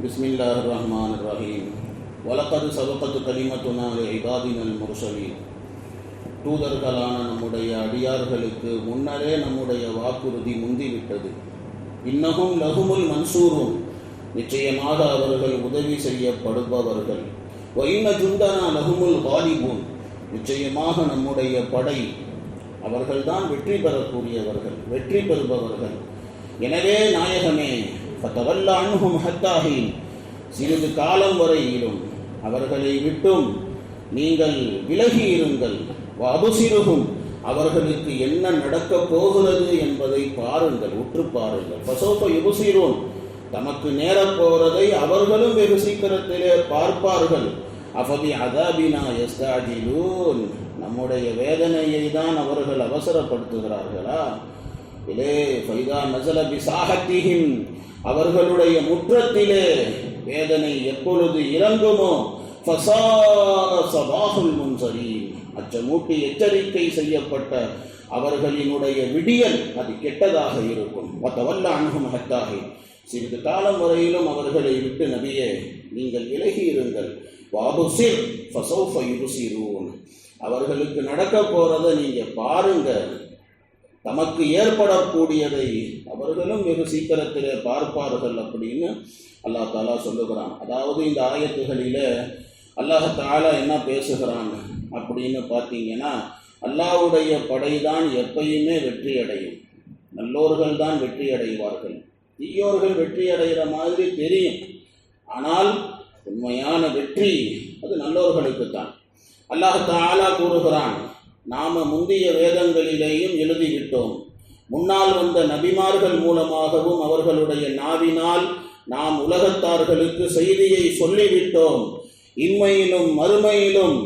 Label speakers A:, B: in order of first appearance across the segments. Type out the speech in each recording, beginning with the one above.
A: بسم الله الرحمن الرحيم ولقد سبقت كلمتنا لعبادنا المرسلين தூதர்களான நம்முடைய அடியார்களுக்கு முன்னரே நம்முடைய வாக்குறுதி முந்திவிட்டது இன்னமும் லகுமுல் மன்சூரும் நிச்சயமாக அவர்கள் உதவி செய்யப்படுபவர்கள் வைன ஜுண்டனா லகுமுல் வாலிபூன் நிச்சயமாக நம்முடைய படை அவர்கள்தான் வெற்றி பெறக்கூடியவர்கள் வெற்றி பெறுபவர்கள் எனவே நாயகமே ஃபதவல்ல அன்ஹும் சிறிது காலம் வரையிலும் அவர்களை விட்டும் நீங்கள் விலகி இருங்கள். அவர்களுக்கு என்ன நடக்கப் போகிறது என்பதை பாருங்கள் உற்று பாருங்கள். பசோப்ப யுபுசிரோன் தமக்கு நேரப் போகிறதை அவர்களும் வெகு சீக்கிரத்திலே பார்ப்பார்கள். அஃபபி அதாபினா எஸ்தாஜிலூன் நம்முடைய வேதனையை தான் அவர்கள் அவசரப்படுத்துகிறார்களா? இலே ஃபைதா நசல பிசாகத்திகின் அவர்களுடைய முற்றத்திலே வேதனை எப்பொழுது இறங்குமோ ஃபசார சபாகுல் முன்சரீன் அச்சமூட்டி எச்சரிக்கை செய்யப்பட்ட அவர்களினுடைய விடியல் அது கெட்டதாக இருக்கும். மத்தவல்ல அணுகும் ஹத்தாகி சிறிது காலம் வரையிலும் அவர்களை விட்டு நபியே நீங்கள் விலகி இருங்கள். வாபுசிர் ஃபசௌஃப யுபுசிரூன். அவர்களுக்கு நடக்க போறதை நீங்க பாருங்கள். தமக்கு ஏற்படக்கூடியதை அவர்களும் வெகு சீக்கிரத்திலே பார்ப்பார்கள் அப்படின்னு அல்லாஹ் தாலா சொல்லுகிறான். அதாவது இந்த ஆயத்துகளில் அல்லாஹ் தாலா என்ன பேசுகிறாங்க அப்படின்னு பார்த்தீங்கன்னா அல்லாஹ்வுடைய படைதான் எப்பயுமே வெற்றி அடையும் நல்லோர்கள் தான் வெற்றி அடைவார்கள் தீயோர்கள் வெற்றி அடைகிற மாதிரி தெரியும். ஆனால் உண்மையான வெற்றி அது நல்லோர்களுக்கு தான் அல்லாஹ் தாலா கூறுகிறான் நாம முந்தைய வேதங்களிலேயும் எழுதிவிட்டோம். முன்னால் வந்த நபிமார்கள் மூலமாகவும் அவர்களுடைய நாவினால் நாம் உலகத்தார்களுக்கு செய்தியை சொல்லிவிட்டோம். இம்மையிலும் மறுமையிலும்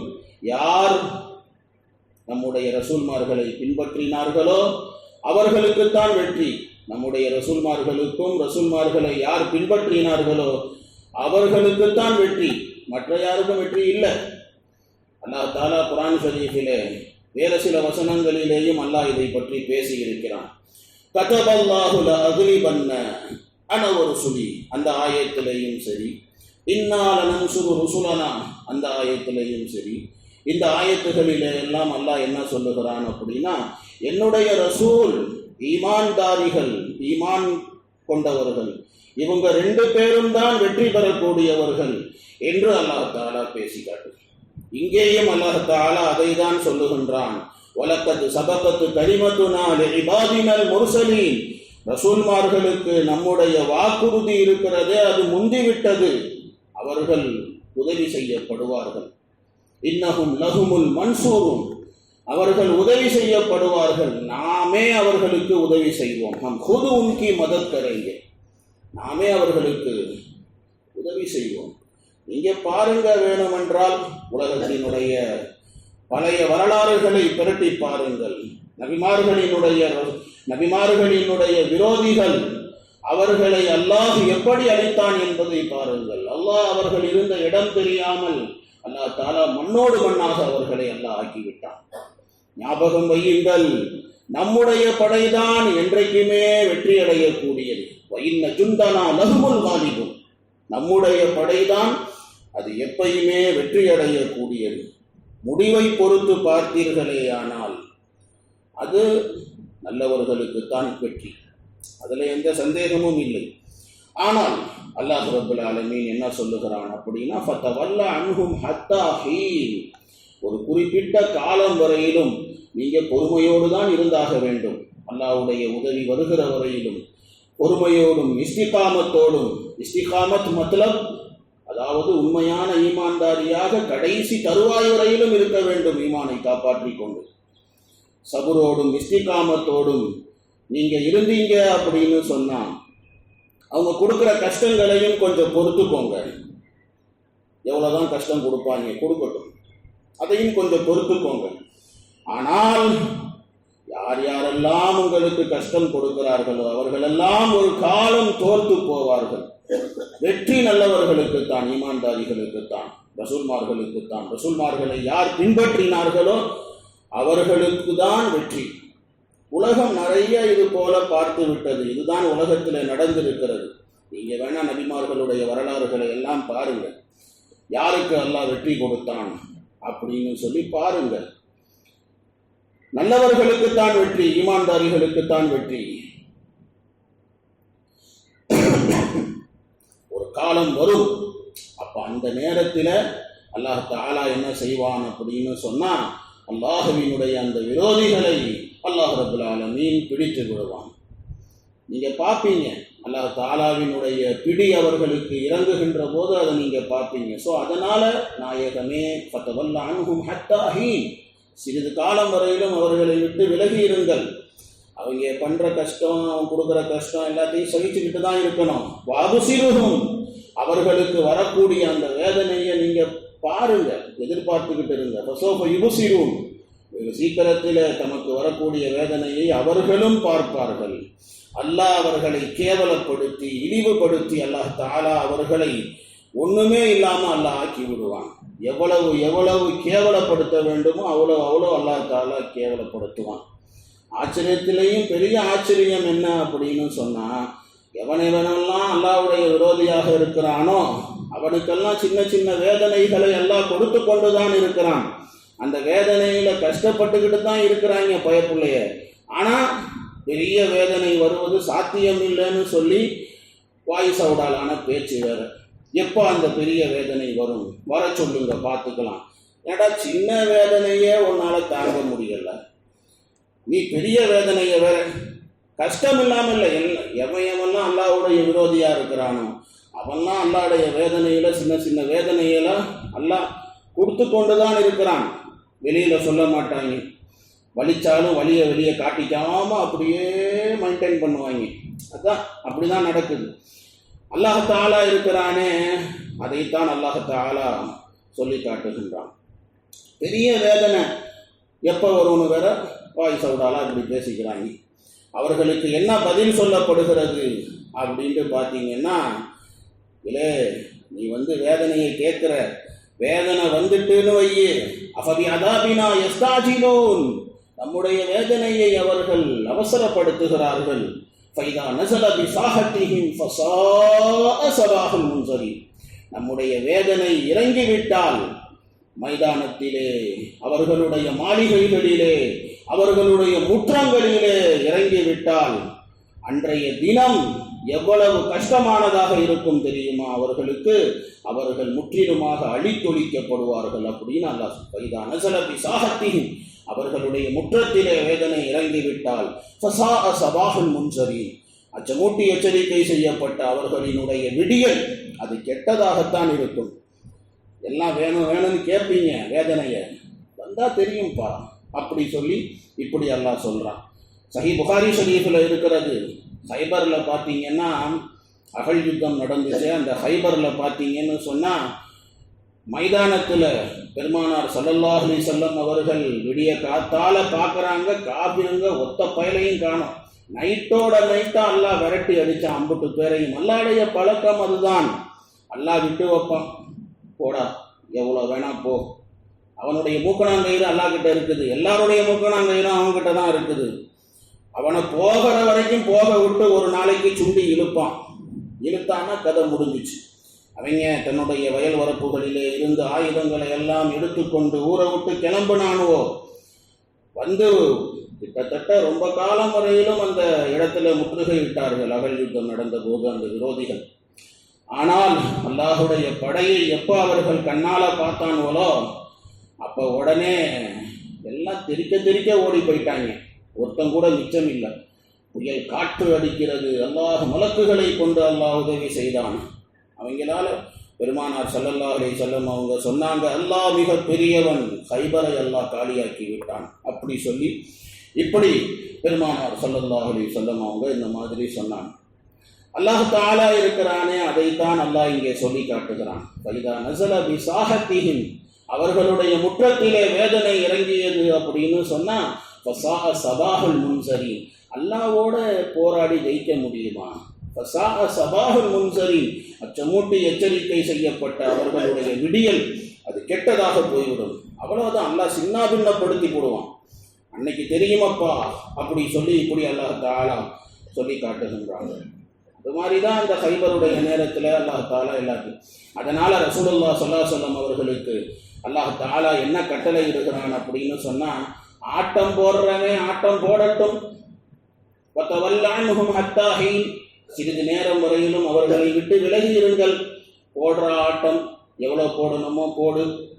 A: யார் நம்முடைய ரசூல்மார்களை பின்பற்றினார்களோ அவர்களுக்குத்தான் வெற்றி. நம்முடைய ரசூல்மார்களுக்கும் ரசூல்மார்களை யார் பின்பற்றினார்களோ அவர்களுக்குத்தான் வெற்றி. மற்ற யாருக்கும் வெற்றி இல்லை. அல்லா தாலா குரான் ஷரீஃபிலே வேறு சில வசனங்களிலேயும் அல்லாஹ் இதை பற்றி பேசியிருக்கிறான். கதபல்லாஹுல அகுலி பண்ண அன ஒரு சுழி அந்த ஆயத்திலேயும் சரி இன்னாலனும் சுரு ருசுலனா. அந்த ஆயத்திலேயும் சரி இந்த ஆயத்துகளில எல்லாம் அல்லாஹ் என்ன சொல்லுகிறான் அப்படின்னா என்னுடைய ரசூல் ஈமான்தாரிகள் ஈமான் கொண்டவர்கள் இவங்க ரெண்டு பேரும் தான் வெற்றி பெறக்கூடியவர்கள் என்று அல்லாஹ் தாலா பேசி காட்டு இங்கேயும் அல்லாஹாலா அதை தான் சொல்லுகின்றான். வழக்கத்து சபக்கத்து கரிமத்துனால் இபாதினல் முர்சலீன். ரசூல்மார்களுக்கு நம்முடைய வாக்குறுதி இருக்கிறதே அது முந்திவிட்டது. அவர்கள் உதவி செய்யப்படுவார்கள். இன்னகும் லகுமுல் மன்சூரும். அவர்கள் உதவி செய்யப்படுவார்கள். நாமே அவர்களுக்கு உதவி செய்வோம். நம் குது உன்கி மதத் கரைங்க நாமே அவர்களுக்கு உதவி செய்வோம். நீங்க பாருங்க வேணுமென்றால் உலகத்தினுடைய பழைய வரலாறுகளை பிரட்டி பாருங்கள். நபிமார்களினுடைய நபிமார்களினுடைய விரோதிகள் அவர்களை அல்லாஹ் எப்படி அழைத்தான் என்பதை பாருங்கள். அல்லாஹ் அவர்கள் இருந்த இடம் தெரியாமல் அல்லா தாலா மண்ணோடு மண்ணாக அவர்களை அல்லாஹ் ஆக்கிவிட்டான். ஞாபகம் வையுங்கள் நம்முடைய படைதான் என்றைக்குமே வெற்றி அடையக்கூடியது. வயின்ன ஜுந்தனா லகுமுல் வாலிபும் நம்முடைய படைதான் அது எப்பயுமே வெற்றி அடையக்கூடியது முடிவை பொறுத்து பார்த்தீர்களே ஆனால் அது நல்லவர்களுக்குத்தான் வெற்றி. அதில் எந்த சந்தேகமும் இல்லை. ஆனால் அல்லாஹ் ரபுல் ஆலமீன் என்ன சொல்லுகிறான் அப்படின்னா ஃபத்தவல்ல அணுகும் ஹத்தா ஒரு குறிப்பிட்ட காலம் வரையிலும் நீங்கள் பொறுமையோடு தான் இருந்தாக வேண்டும். அல்லாவுடைய உதவி வருகிற வரையிலும் பொறுமையோடும் இஸ்திகாமத்தோடும் இஸ்திகாமத் மத்லப் அதாவது உண்மையான ஈமான்தாரியாக கடைசி தருவாய் வரையிலும் இருக்க வேண்டும் ஈமானை காப்பாற்றி கொண்டு. சபுரோடும் இஸ்திகாமத்தோடும் நீங்க இருந்தீங்க அப்படின்னு சொன்னா அவங்க கொடுக்குற கஷ்டங்களையும் கொஞ்சம் பொறுத்துக்கோங்க. எவ்வளவுதான் கஷ்டம் கொடுப்பாங்க கொடுக்கட்டும். அதையும் கொஞ்சம் பொறுத்துக்கோங்க. ஆனால் யார் யாரெல்லாம் உங்களுக்கு கஷ்டம் கொடுக்கிறார்களோ அவர்களெல்லாம் ஒரு காலம் தோற்று போவார்கள். வெற்றி நல்லவர்களுக்குத்தான் ஈமான்தாரிகளுக்குத்தான் ரசூல்மார்களுக்குத்தான். ரசூல்மார்களை யார் பின்பற்றினார்களோ அவர்களுக்கு தான் வெற்றி. உலகம் நிறைய இது போல பார்த்து விட்டது. இதுதான் உலகத்தில் நடந்திருக்கிறது. நீங்க வேணா நபிமார்களுடைய வரலாறுகளை எல்லாம் பாருங்க யாருக்கு அல்லாஹ் வெற்றி கொடுத்தான் அப்படின்னு சொல்லி பாருங்கள். நல்லவர்களுக்குத்தான் வெற்றி ஈமான்தாரிகளுக்குத்தான் வெற்றி. ஒரு காலம் வரும். அப்ப அந்த நேரத்தில் அல்லாஹ் தாலா என்ன செய்வான் அப்படின்னு சொன்னா அல்லாஹுவினுடைய அந்த விரோதிகளை அல்லாஹ் ரபுல் ஆலமீன் பிடித்து விடுவான். நீங்க பார்ப்பீங்க அல்லாஹ் தாலாவினுடைய பிடி அவர்களுக்கு இறங்குகின்ற போது அதை நீங்க பார்ப்பீங்க ஸோ அதனால நாயகமே ஃபத்தவல்ல அன்ஹும் ஹத்தா ஹீன். சிறிது காலம் வரையிலும் அவர்களை விட்டு விலகி இருங்கள் அவங்க பண்ற கஷ்டம் அவன் கொடுக்குற கஷ்டம் எல்லாத்தையும் சகிச்சுக்கிட்டு தான் இருக்கணும். வாபுசிருகும் அவர்களுக்கு வரக்கூடிய அந்த வேதனையை நீங்க பாருங்க எதிர்பார்த்துக்கிட்டு இருங்க. பசோப யுபுசிரும் வெகு சீக்கிரத்தில் தமக்கு வரக்கூடிய வேதனையை அவர்களும் பார்ப்பார்கள். அல்லாஹ் அவர்களை கேவலப்படுத்தி இழிவுபடுத்தி அல்லாஹ் தாலா அவர்களை ஒண்ணுமே இல்லாமல் அல்லாஹ் ஆக்கி விடுவான். எவ்வளவு எவ்வளவு கேவலப்படுத்த வேண்டுமோ அவ்வளோ அவ்வளோ அல்லாஹ் தாலா கேவலப்படுத்துவான். ஆச்சரியத்திலேயும் பெரிய ஆச்சரியம் என்ன அப்படின்னு சொன்னால் எவனை வேணெல்லாம் அல்லாவுடைய விரோதியாக இருக்கிறானோ அவனுக்கெல்லாம் சின்ன சின்ன வேதனைகளை எல்லாம் கொடுத்து கொண்டுதான் இருக்கிறான். அந்த வேதனையில் கஷ்டப்பட்டுக்கிட்டு தான் இருக்கிறாங்க பயப்புள்ளைய. ஆனால் பெரிய வேதனை வருவது சாத்தியம் இல்லைன்னு சொல்லி வாயு சவுடாலான பேச்சு வேறு. எப்போ அந்த பெரிய வேதனை வரும்? வர சொல்லுங்க பார்த்துக்கலாம். ஏடா சின்ன வேதனையே உன்னால் தாங்க முடியல? நீ பெரிய வேதனையை வேற கஷ்டம் இல்லாமல் இல்லை எல்லாம் எவன் எவன்லாம் அல்லாவுடைய விரோதியாக இருக்கிறானோ அவன்லாம் அல்லாவுடைய வேதனையில் சின்ன சின்ன வேதனையெல்லாம் அல்லா கொடுத்து கொண்டு தான் இருக்கிறான். வெளியில் சொல்ல மாட்டாங்க. வலிச்சாலும் வழியை வெளியே காட்டிக்காமல் அப்படியே மெயின்டைன் பண்ணுவாங்க. அதான் அப்படிதான் நடக்குது. அல்லாஹாலா இருக்கிறானே அதைத்தான் அல்லாஹாலா சொல்லி காட்டுகின்றான். பெரிய வேதனை. எப்போ வரும்னு வேற வாய் சவுடாலா இப்படி பேசிக்கிறாங்க. அவர்களுக்கு என்ன பதில் சொல்லப்படுகிறது அப்படின்ட்டு பார்த்தீங்கன்னா இல்லே நீ வந்து வேதனையை கேட்குற. வேதனை வந்துட்டுன்னு வையே. அஃபபி அதாபினா எஸ்தாஜிலோன் நம்முடைய வேதனையை அவர்கள் அவசரப்படுத்துகிறார்கள். ஃபைதா நசல பி சாஹத்திஹிம் ஃபஸாஅ சபாஹுல் முன்சரி நம்முடைய வேதனை இறங்கிவிட்டால் மைதானத்திலே அவர்களுடைய மாளிகைகளிலே அவர்களுடைய முற்றங்களிலே இறங்கிவிட்டால் அன்றைய தினம் எவ்வளவு கஷ்டமானதாக இருக்கும் தெரியுமா அவர்களுக்கு? அவர்கள் முற்றிலுமாக அழித்தொழிக்கப்படுவார்கள் அப்படின்னு அல்லாஹ் பைதான நசலபி சாகத்தின் அவர்களுடைய முற்றத்திலே வேதனை இறங்கிவிட்டால் ஃபசாஅ சபாஹுல் முன்சரி அச்சமூட்டி எச்சரிக்கை செய்யப்பட்ட அவர்களினுடைய விடியல் அது கெட்டதாகத்தான் இருக்கும். எல்லாம் வேணும் வேணும்னு கேட்பீங்க வேதனையை. வந்தால் தெரியும்ப்பா அப்படி சொல்லி இப்படி எல்லாம் சொல்கிறான் சஹி புகாரி ஷரீஃபில் இருக்கிறது. ஃபைபரில் பார்த்தீங்கன்னா அகல் யுத்தம் நடந்துச்சு. அந்த ஃபைபரில் பார்த்தீங்கன்னு சொன்னால் மைதானத்தில் பெருமானார் சல்லல்லாஹலி செல்லம் அவர்கள் விடிய காத்தால பார்க்குறாங்க காபிருங்க ஒத்த பயலையும் காணும். நைட்டோட நைட்டா அல்லாஹ் விரட்டி அடித்தான் அம்புட்டு பேரையும். அல்லாடைய பழக்கம் அதுதான். அல்லாஹ் விட்டு வைப்பான். போடா எவ்வளோ வேணா போ. அவனுடைய மூக்கணாங்கயிறு அல்லாஹ்கிட்ட இருக்குது. எல்லாருடைய மூக்கணாங்கயிறும் அவங்ககிட்ட தான் இருக்குது. அவனை போகிற வரைக்கும் போக விட்டு ஒரு நாளைக்கு சுண்டி இழுப்பான். இழுத்தான்னா கதை முடிஞ்சிச்சு. அவங்க தன்னுடைய வயல் வரப்புகளிலே இருந்து ஆயுதங்களை எல்லாம் எடுத்துக்கொண்டு ஊரை விட்டு கிளம்புனானுவோ? வந்து கிட்டத்தட்ட ரொம்ப காலம் வரையிலும் அந்த இடத்துல முற்றுகையிட்டார்கள் அகல் யுத்தம் நடந்த போது அந்த விரோதிகள். ஆனால் அல்லாஹுடைய படையை எப்போ அவர்கள் கண்ணால பார்த்தானுவலோ அப்போ உடனே எல்லாம் தெரிக்க தெரிக்க ஓடி போயிட்டாங்க. ஒருத்தன் கூட மிச்சம் இல்லை புயல் காற்று அடிக்கிறது. அல்லாஹ் மலக்குகளை கொண்டு அல்லாஹ் உதவி செய்தான். அவங்களால பெருமானார் ஸல்லல்லாஹு செல்லம் அவங்க சொன்னாங்க அல்லாஹ் மிக பெரியவன். சைபரை அல்லாஹ் காலியாக்கி விட்டான். அப்படி சொல்லி இப்படி பெருமானார் ஸல்லல்லாஹு அலைஹி வஸல்லம் அவங்க இந்த மாதிரி சொன்னாங்க. அல்லாஹ் தாலா இருக்கிறானே அதைத்தான் அல்லாஹ் இங்கே சொல்லி காட்டுகிறான். பைதா நசல பி அவர்களுடைய முற்றத்திலே வேதனை இறங்கியது அப்படின்னு சொன்னால் ஃபசாஹ சபாஹுல் முன்சரி அல்லாவோட போராடி ஜெயிக்க முடியுமா? ஃபசாஹ சபாஹுல் முன்சரி அச்சமூட்டி எச்சரிக்கை செய்யப்பட்ட அவர்களுடைய விடியல் அது கெட்டதாக போய்விடும். அவ்வளவுதான். அல்லாஹ் சின்னாபின்னப்படுத்தி போடுவான். அன்னைக்கு தெரியுமப்பா? அப்படி சொல்லி இப்படி அல்லாஹ் தாலா சொல்லி காட்டுகின்றாங்க அது மாதிரி தான் அந்த ஹைபருடைய நேரத்தில் அல்லாஹ் தாலா எல்லாத்தையும். அதனால் ரசூலுல்லா சொல்லா சொல்லம் அவர்களுக்கு அல்லாஹ் தாலா என்ன கட்டளை இருக்கிறான் அப்படின்னு சொன்னால் ஆட்டம் போடுறவன் ஆட்டம் போடட்டும். வல்லான்முகம் ஹத்தாகி சிறிது நேரம் வரையிலும் அவர்களை விட்டு விலகி இருங்கள். போடுற ஆட்டம் எவ்வளோ போடணுமோ போடு.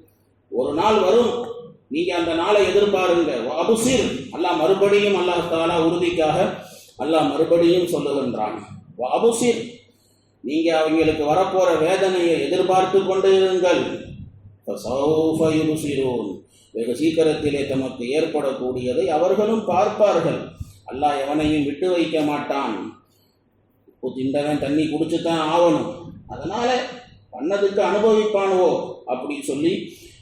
A: ஒரு நாள் வரும். நீங்க அந்த நாளை எதிர்பாருங்க. அபுசிர். அல்லாஹ் மறுபடியும் அல்லாஹ் தாலா உறுதிக்காக அல்லாஹ் மறுபடியும் சொல்லுகின்றான். அபுசிர். நீங்க அவங்களுக்கு வரப்போற வேதனையை எதிர்பார்த்து கொண்டு இருங்கள். வெகு சீக்கிரத்திலே தமக்கு ஏற்படக்கூடியதை அவர்களும் பார்ப்பார்கள். அல்லாஹ் எவனையும் விட்டு வைக்க மாட்டான். இப்போ திண்டவன் தண்ணி குடிச்சு தான் ஆகணும். அதனால பண்ணதுக்கு அனுபவிப்பானுவோ அப்படின்னு சொல்லி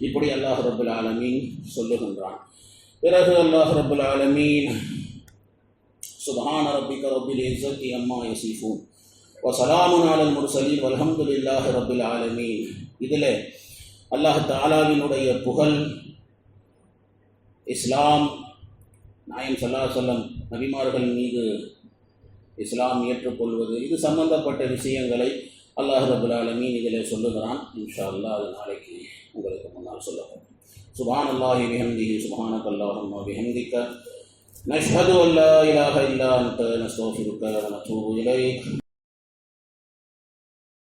A: இப்படி அல்லாஹ் ரபுல் ஆலமீன் சொல்லுகின்றான். பிறகு அல்லாஹ் ரபுல் ஆலமீன் சுபஹான ரப்பிக ரப்பில் இசத்தி அம்மா யசிஃபூன். வசலாமுன் அலல் முர்சலீன். வல்ஹம்துலில்லாஹி ரபுல் ஆலமீன். இதில் அல்லாஹ் தாலாவினுடைய புகழ் இஸ்லாம் நாயம் சல்லா சொல்லம் நபிமார்கள் மீது இஸ்லாம் ஏற்றுக்கொள்வது இது சம்பந்தப்பட்ட விஷயங்களை அல்லாஹ் ரபுல் ஆலமீன் இதில் சொல்லுகிறான் இன்ஷா அல்லாஹ் அது நாளைக்கு உங்களுக்கு முன்னால் சொல்லப்படும் சுபான் அல்லாஹி பிஹம்திஹி சுபானக் அல்லாஹும் பிஹம்திக்க نشهد أن لا إله إلا أنت نستغفرك ونتوب إليك